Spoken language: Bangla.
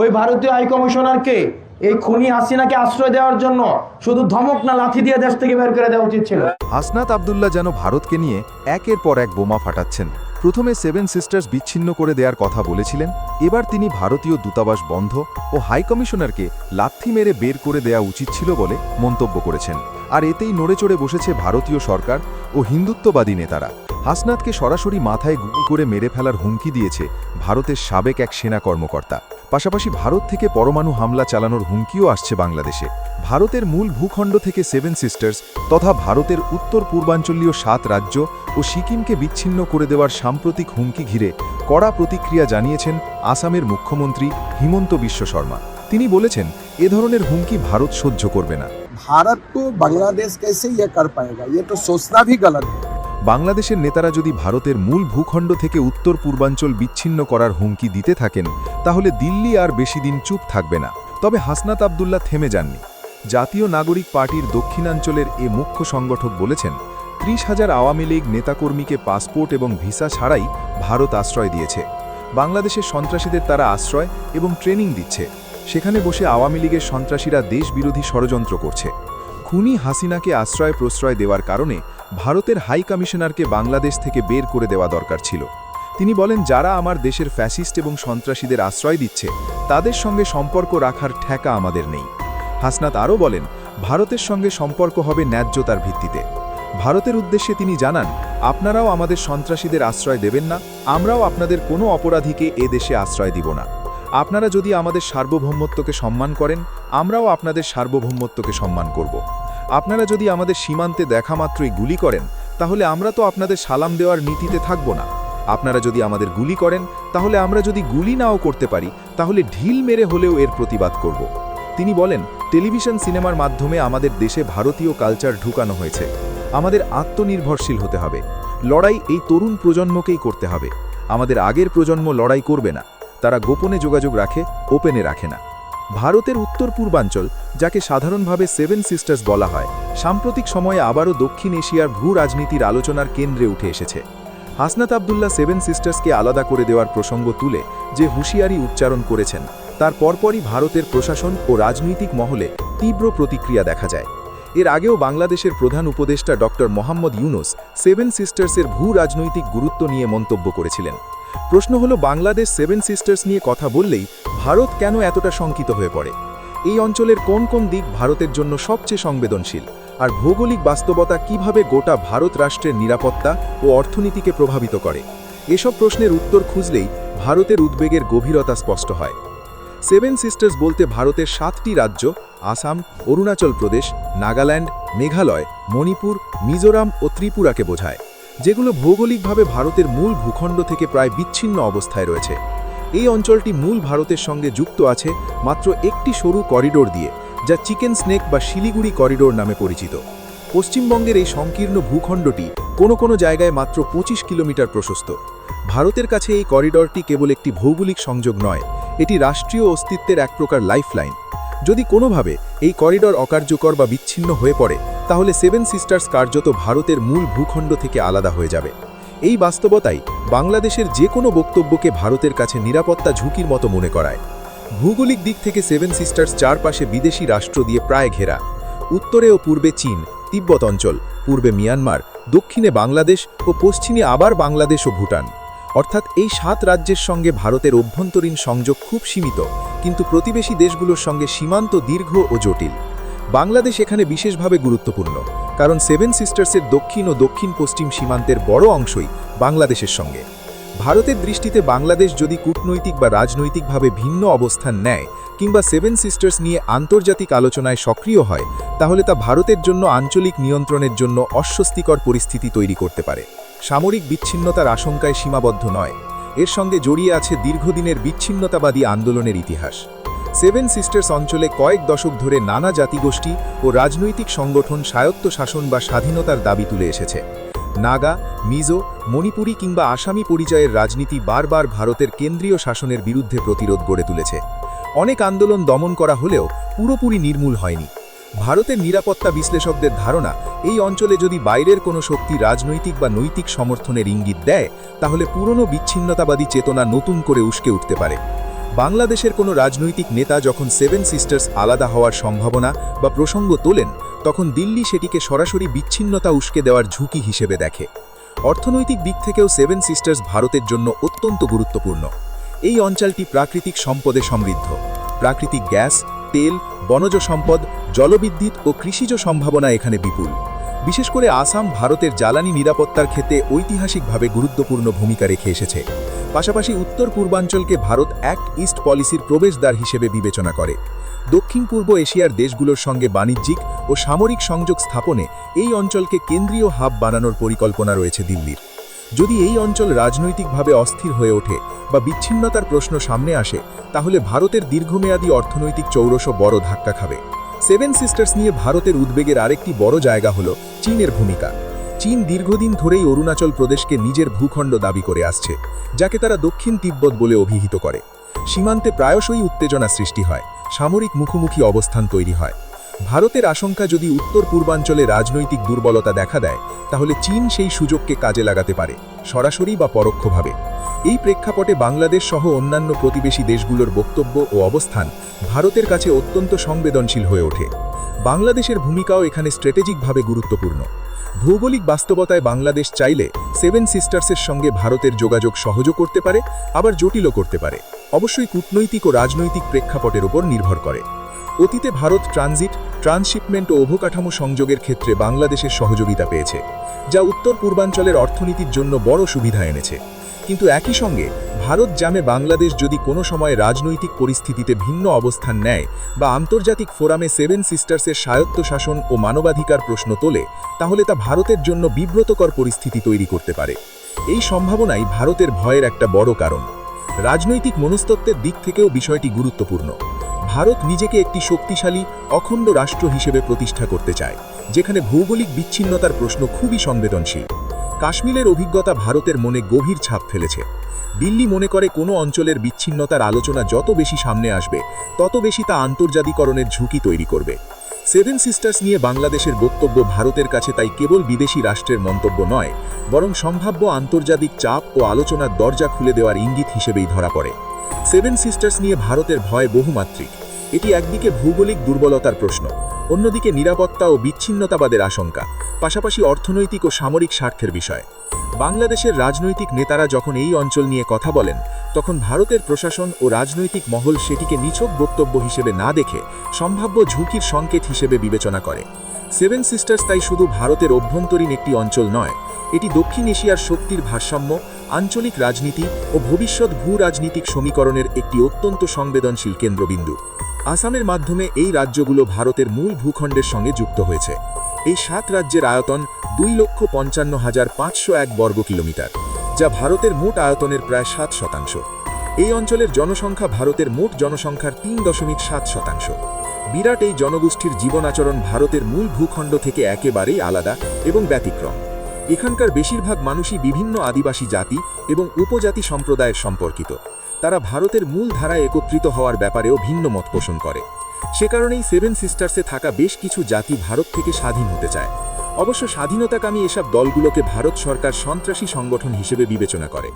ওই ভারতীয় হাই কমিশনারকে, এই খুনি হাসিনাকে আশ্রয় দেওয়ার জন্য শুধু ধমক না লাথি দিয়ে দেশ থেকে বের করে দেওয়া উচিত ছিল। হাসনাত আবদুল্লাহ যেন ভারতকে নিয়ে একের পর এক বোমা ফাটাচ্ছেন। প্রথমে সেভেন সিস্টার্স বিচ্ছিন্ন করে দেওয়ার কথা বলেছিলেন, এবার তিনি ভারতীয় দূতাবাস বন্ধ ও হাই কমিশনারকে লাথি মেরে বের করে দেওয়া উচিত ছিল বলে মন্তব্য করেছেন। আর এতেই নড়েচড়ে বসেছে ভারতীয় সরকার ও হিন্দুত্ববাদী নেতারা। হাসনাতকে সরাসরি মাথায় গুলি করে মেরে ফেলার হুমকি দিয়েছে ভারতের সাবেক এক সেনা কর্মকর্তা। পাশাপাশি ভারত থেকে পরমাণু হামলা চালানোর হুমকিও আসছে বাংলাদেশে ভারতের মূল ভূখণ্ড থেকে সেভেন সিস্টার্স তথা ভারতের উত্তর পূর্বাঞ্চলীয় সাত রাজ্য ও সিকিমকে বিচ্ছিন্ন করে দেওয়ার সাম্প্রতিক হুমকি ঘিরে কড়া প্রতিক্রিয়া জানিয়েছেন আসামের মুখ্যমন্ত্রী হিমন্ত বিশ্ব শর্মা তিনি বলেছেন এ ধরনের হুমকি ভারত সহ্য করবে না भारत को बांग्लादेश कैसे ये कर पाएगा ये तो सोचना भी गलत है বাংলাদেশের নেতারা যদি ভারতের মূল ভূখণ্ড থেকে উত্তর পূর্বাঞ্চল বিচ্ছিন্ন করার হুমকি দিতে থাকেন, তাহলে দিল্লি আর বেশি দিন চুপ থাকবে না। তবে হাসনাত আবদুল্লাহ থেমে যাননি। জাতীয় নাগরিক পার্টির দক্ষিণাঞ্চলের এ মুখ্য সংগঠক বলেছেন, ত্রিশ হাজার আওয়ামী লীগ নেতাকর্মীকে পাসপোর্ট এবং ভিসা ছাড়াই ভারত আশ্রয় দিয়েছে। বাংলাদেশের সন্ত্রাসীদের তারা আশ্রয় এবং ট্রেনিং দিচ্ছে। সেখানে বসে আওয়ামী লীগের সন্ত্রাসীরা দেশবিরোধী ষড়যন্ত্র করছে। খুনি হাসিনাকে আশ্রয় প্রশ্রয় দেওয়ার কারণে ভারতের হাই কমিশনারকে বাংলাদেশ থেকে বের করে দেওয়া দরকার ছিল। তিনি বলেন, যারা আমার দেশের ফ্যাসিস্ট এবং সন্ত্রাসীদের আশ্রয় দিচ্ছে, তাদের সঙ্গে সম্পর্ক রাখার ঠেকা আমাদের নেই। হাসনাত আরও বলেন, ভারতের সঙ্গে সম্পর্ক হবে ন্যায্যতার ভিত্তিতে। ভারতের উদ্দেশ্যে তিনি জানান, আপনারাও আমাদের সন্ত্রাসীদের আশ্রয় দেবেন না, আমরাও আপনাদের কোনো অপরাধীকে এ দেশে আশ্রয় দিব না। আপনারা যদি আমাদের সার্বভৌমত্বকে সম্মান করেন, আমরাও আপনাদের সার্বভৌমত্বকে সম্মান করব। আপনারা যদি আমাদের সীমান্তে দেখা মাত্রই গুলি করেন, তাহলে আমরা তো আপনাদের সালাম দেওয়ার নীতিতে থাকব না। আপনারা যদি আমাদের গুলি করেন, তাহলে আমরা যদি গুলি নাও করতে পারি, তাহলে ঢিল মেরে হলেও এর প্রতিবাদ করব। তিনি বলেন, টেলিভিশন সিনেমার মাধ্যমে আমাদের দেশে ভারতীয় কালচার ঢুকানো হয়েছে। আমাদের আত্মনির্ভরশীল হতে হবে। লড়াই এই তরুণ প্রজন্মকেই করতে হবে। আমাদের আগের প্রজন্ম লড়াই করবে না। তারা গোপনে যোগাযোগ রাখে, ওপেনে রাখে না। ভারতের উত্তর পূর্বাঞ্চল যাকে সাধারণভাবে সেভেন সিস্টার্স বলা হয়, সাম্প্রতিক সময়ে আবারও দক্ষিণ এশিয়ার ভূ রাজনীতির আলোচনার কেন্দ্রে উঠে এসেছে। হাসনাত আবদুল্লাহ সেভেন সিস্টার্সকে আলাদা করে দেওয়ার প্রসঙ্গ তুলে যে হুঁশিয়ারি উচ্চারণ করেছেন, তার পরপরই ভারতের প্রশাসন ও রাজনৈতিক মহলে তীব্র প্রতিক্রিয়া দেখা যায়। এর আগেও বাংলাদেশের প্রধান উপদেষ্টা ডক্টর মোহাম্মদ ইউনুস সেভেন সিস্টার্সের ভূ রাজনৈতিক গুরুত্ব নিয়ে মন্তব্য করেছিলেন। প্রশ্ন হলো, বাংলাদেশ সেভেন সিস্টার্স নিয়ে কথা বললেই ভারত কেন এতটা শঙ্কিত হয়ে পড়ে? এই অঞ্চলের কোন কোন দিক ভারতের জন্য সবচেয়ে সংবেদনশীল? আর ভৌগোলিক বাস্তবতা কীভাবে গোটা ভারত রাষ্ট্রের নিরাপত্তা ও অর্থনীতিকে প্রভাবিত করে? এসব প্রশ্নের উত্তর খুঁজলেই ভারতের উদ্বেগের গভীরতা স্পষ্ট হয়। সেভেন সিস্টার্স বলতে ভারতের সাতটি রাজ্য, আসাম, অরুণাচল প্রদেশ, নাগাল্যান্ড, মেঘালয়, মণিপুর, মিজোরাম ও ত্রিপুরাকে বোঝায়। যেগুলো ভৌগোলিকভাবে ভারতের মূল ভূখণ্ড থেকে প্রায় বিচ্ছিন্ন অবস্থায় রয়েছে। এই অঞ্চলটি মূল ভারতের সঙ্গে যুক্ত আছে মাত্র একটি সরু করিডোর দিয়ে, যা চিকেন স্নেক বা শিলিগুড়ি করিডোর নামে পরিচিত। পশ্চিমবঙ্গের এই সংকীর্ণ ভূখণ্ডটি কোনো কোনো জায়গায় মাত্র পঁচিশ কিলোমিটার প্রশস্ত। ভারতের কাছে এই করিডরটি কেবল একটি ভৌগোলিক সংযোগ নয়, এটি রাষ্ট্রীয় অস্তিত্বের এক প্রকার লাইফলাইন। যদি কোনোভাবে এই করিডর অকার্যকর বা বিচ্ছিন্ন হয়ে পড়ে তাহলে সেভেন সিস্টার্স কার্যত ভারতের মূল ভূখণ্ড থেকে আলাদা হয়ে যাবে। এই বাস্তবতাই বাংলাদেশের যে কোনো বক্তব্যকে ভারতের কাছে নিরাপত্তা ঝুঁকির মতো মনে করায়। ভৌগোলিক দিক থেকে সেভেন সিস্টার্স চারপাশে বিদেশি রাষ্ট্র দিয়ে প্রায় ঘেরা। উত্তরে ও পূর্বে চীন, তিব্বত অঞ্চল, পূর্বে মিয়ানমার, দক্ষিণে বাংলাদেশ ও পশ্চিমে আবার বাংলাদেশ ও ভুটান। অর্থাৎ এই সাত রাজ্যের সঙ্গে ভারতের অভ্যন্তরীণ সংযোগ খুব সীমিত, কিন্তু প্রতিবেশী দেশগুলোর সঙ্গে সীমান্ত দীর্ঘ ও জটিল। বাংলাদেশ এখানে বিশেষভাবে গুরুত্বপূর্ণ, কারণ সেভেন সিস্টার্সের দক্ষিণ ও দক্ষিণ পশ্চিম সীমান্তের বড় অংশই বাংলাদেশের সঙ্গে। ভারতের দৃষ্টিতে বাংলাদেশ যদি কূটনৈতিক বা রাজনৈতিকভাবে ভিন্ন অবস্থান নেয় কিংবা সেভেন সিস্টার্স নিয়ে আন্তর্জাতিক আলোচনায় সক্রিয় হয়, তাহলে তা ভারতের জন্য আঞ্চলিক নিয়ন্ত্রণের জন্য অস্বস্তিকর পরিস্থিতি তৈরি করতে পারে। সামরিক বিচ্ছিন্নতার আশঙ্কায় সীমাবদ্ধ নয়। এর সঙ্গে জড়িয়ে আছে দীর্ঘদিনের বিচ্ছিন্নতাবাদী আন্দোলনের ইতিহাস। সেভেন সিস্টার্স অঞ্চলে কয়েক দশক ধরে নানা জাতিগোষ্ঠী ও রাজনৈতিক সংগঠন স্বায়ত্ত শাসন বা স্বাধীনতার দাবি তুলে এসেছে। নাগা, মিজো, মণিপুরী কিংবা আসামি পরিচয়ের রাজনীতি বারবার ভারতের কেন্দ্রীয় শাসনের বিরুদ্ধে প্রতিরোধ গড়ে তুলেছে। অনেক আন্দোলন দমন করা হলেও পুরোপুরি নির্মূল হয়নি। ভারতের নিরাপত্তা বিশ্লেষকদের ধারণা, এই অঞ্চলে যদি বাইরের কোনো শক্তি রাজনৈতিক বা নৈতিক সমর্থনের ইঙ্গিত দেয়, তাহলে পুরনো বিচ্ছিন্নতাবাদী চেতনা নতুন করে উস্কে উঠতে পারে। বাংলাদেশের কোনো রাজনৈতিক নেতা যখন সেভেন সিস্টার্স আলাদা হওয়ার সম্ভাবনা বা প্রসঙ্গ তোলেন, তখন দিল্লি সেটিকে সরাসরি বিচ্ছিন্নতা উস্কে দেওয়ার ঝুঁকি হিসেবে দেখে। অর্থনৈতিক দিক থেকেও সেভেন সিস্টার্স ভারতের জন্য অত্যন্ত গুরুত্বপূর্ণ। এই অঞ্চলটি প্রাকৃতিক সম্পদে সমৃদ্ধ। প্রাকৃতিক গ্যাস, তেল, বনজ সম্পদ, জলবিদ্যুৎ ও কৃষিজ সম্ভাবনা এখানে বিপুল। বিশেষ করে আসাম ভারতের জ্বালানি নিরাপত্তার ক্ষেত্রে ঐতিহাসিকভাবে গুরুত্বপূর্ণ ভূমিকা রেখে এসেছে। পাশাপাশি উত্তর পূর্বাঞ্চলকে ভারত অ্যাক্ট ইস্ট পলিসির প্রবেশদ্বার হিসেবে বিবেচনা করে। দক্ষিণ পূর্ব এশিয়ার দেশগুলোর সঙ্গে বাণিজ্যিক ও সামরিক সংযোগ স্থাপনে এই অঞ্চলকে কেন্দ্রীয় হাব বানানোর পরিকল্পনা রয়েছে দিল্লির। যদি এই অঞ্চল রাজনৈতিকভাবে অস্থির হয়ে ওঠে বা বিচ্ছিন্নতার প্রশ্ন সামনে আসে, তাহলে ভারতের দীর্ঘমেয়াদী অর্থনৈতিক চৌরস বড় ধাক্কা খাবে। সেভেন সিস্টার্স নিয়ে ভারতের উদ্বেগের আরেকটি বড় জায়গা হল চীনের ভূমিকা। চীন দীর্ঘদিন ধরেই অরুণাচল প্রদেশকে নিজের ভূখণ্ড দাবি করে আসছে, যাকে তারা দক্ষিণ তিব্বত বলে অভিহিত করে। সীমান্তে প্রায়শই উত্তেজনা সৃষ্টি হয়, সামরিক মুখোমুখি অবস্থান তৈরি হয়। ভারতের আশঙ্কা যদি উত্তর পূর্বাঞ্চলে রাজনৈতিক দুর্বলতা দেখা দেয়, তাহলে চীন সেই সুযোগকে কাজে লাগাতে পারে, সরাসরি বা পরোক্ষভাবে। এই প্রেক্ষাপটে বাংলাদেশ সহ অন্যান্য প্রতিবেশী দেশগুলোর বক্তব্য ও অবস্থান ভারতের কাছে অত্যন্ত সংবেদনশীল হয়ে ওঠে। বাংলাদেশের ভূমিকাও এখানে স্ট্র্যাটেজিকভাবে গুরুত্বপূর্ণ। ভৌগোলিক বাস্তবতায় বাংলাদেশ চাইলে সেভেন সিস্টার্সের সঙ্গে ভারতের যোগাযোগ সহজও করতে পারে, আবার জটিলও করতে পারে। অবশ্যই কূটনৈতিক ও রাজনৈতিক প্রেক্ষাপটের উপর নির্ভর করে। অতীতে ভারত ট্রানজিট ট্রান্সশিপমেন্ট ও অবকাঠামো সংযোগের ক্ষেত্রে বাংলাদেশের সহযোগিতা পেয়েছে, যা উত্তর পূর্বাঞ্চলের অর্থনীতির জন্য বড় সুবিধা এনেছে। কিন্তু একই সঙ্গে ভারত জামে বাংলাদেশ যদি কোনো সময় রাজনৈতিক পরিস্থিতিতে ভিন্ন অবস্থান নেয় বা আন্তর্জাতিক ফোরামে সেভেন সিস্টার্সের স্বায়ত্তশাসন ও মানবাধিকার প্রশ্ন তোলে, তাহলে তা ভারতের জন্য বিব্রতকর পরিস্থিতি তৈরি করতে পারে। এই সম্ভাবনাই ভারতের ভয়ের একটা বড় কারণ। রাজনৈতিক মনস্তত্ত্বের দিক থেকেও বিষয়টি গুরুত্বপূর্ণ। ভারত নিজেকে একটি শক্তিশালী, অখণ্ড রাষ্ট্র হিসেবে প্রতিষ্ঠা করতে চায়, যেখানে ভৌগোলিক বিচ্ছিন্নতার প্রশ্ন খুবই সংবেদনশীল। কাশ্মীরের অভিজ্ঞতা ভারতের মনে গভীর ছাপ ফেলেছে। দিল্লি মনে করে কোনো অঞ্চলের বিচ্ছিন্নতার আলোচনা যত বেশি সামনে আসবে, তত বেশি তা আন্তর্জাতিকরণের ঝুঁকি তৈরি করবে। সেভেন সিস্টার্স নিয়ে বাংলাদেশের বক্তব্য ভারতের কাছে তাই কেবল বিদেশি রাষ্ট্রের মন্তব্য নয়, বরং সম্ভাব্য আন্তর্জাতিক চাপ ও আলোচনার দরজা খুলে দেওয়ার ইঙ্গিত হিসেবেই ধরা পড়ে। সেভেন সিস্টার্স নিয়ে ভারতের ভয় বহুমাত্রিক। এটি একদিকে ভৌগোলিক দুর্বলতার প্রশ্ন, অন্যদিকে নিরাপত্তা ও বিচ্ছিন্নতাবাদের আশঙ্কা, পাশাপাশি অর্থনৈতিক ও সামরিক স্বার্থের বিষয়। বাংলাদেশের রাজনৈতিক নেতারা যখন এই অঞ্চল নিয়ে কথা বলেন, তখন ভারতের প্রশাসন ও রাজনৈতিক মহল সেটিকে নিছক বক্তব্য হিসেবে না দেখে সম্ভাব্য ঝুঁকির সংকেত হিসেবে বিবেচনা করে। সেভেন সিস্টার্স তাই শুধু ভারতের অভ্যন্তরীণ একটি অঞ্চল নয় এটি দক্ষিণ এশিয়ার শক্তির ভারসাম্য, আঞ্চলিক রাজনীতি ও ভবিষ্যৎ ভূ রাজনীতিক সমীকরণের একটি অত্যন্ত সংবেদনশীল কেন্দ্রবিন্দু। আসামের মাধ্যমে এই রাজ্যগুলো ভারতের মূল ভূখণ্ডের সঙ্গে যুক্ত হয়েছে। এই সাত রাজ্যের আয়তন দুই লক্ষ পঞ্চান্ন হাজার পাঁচশো এক বর্গ কিলোমিটার, যা ভারতের মোট আয়তনের প্রায় সাত শতাংশ। এই অঞ্চলের জনসংখ্যা ভারতের মোট জনসংখ্যার তিন দশমিক সাত শতাংশ। বিরাট এই জনগোষ্ঠীর জীবনাচরণ ভারতের মূল ভূখণ্ড থেকে একেবারেই আলাদা এবং ব্যতিক্রম। এখানকার বেশিরভাগ মানুষই বিভিন্ন আদিবাসী জাতি এবং উপজাতি সম্প্রদায়ের সম্পর্কিত। তারা ভারতের মূল ধারায় একত্রিত হওয়ার ব্যাপারেও ভিন্ন মত পোষণ করে। সে কারণেই সেভেন সিস্টার্সে থাকা বেশ কিছু জাতি ভারত থেকে স্বাধীন হতে চায়। অবশ্য স্বাধীনতাকামী এসব দলগুলোকে ভারত সরকার সন্ত্রাসী সংগঠন হিসেবে বিবেচনা করে।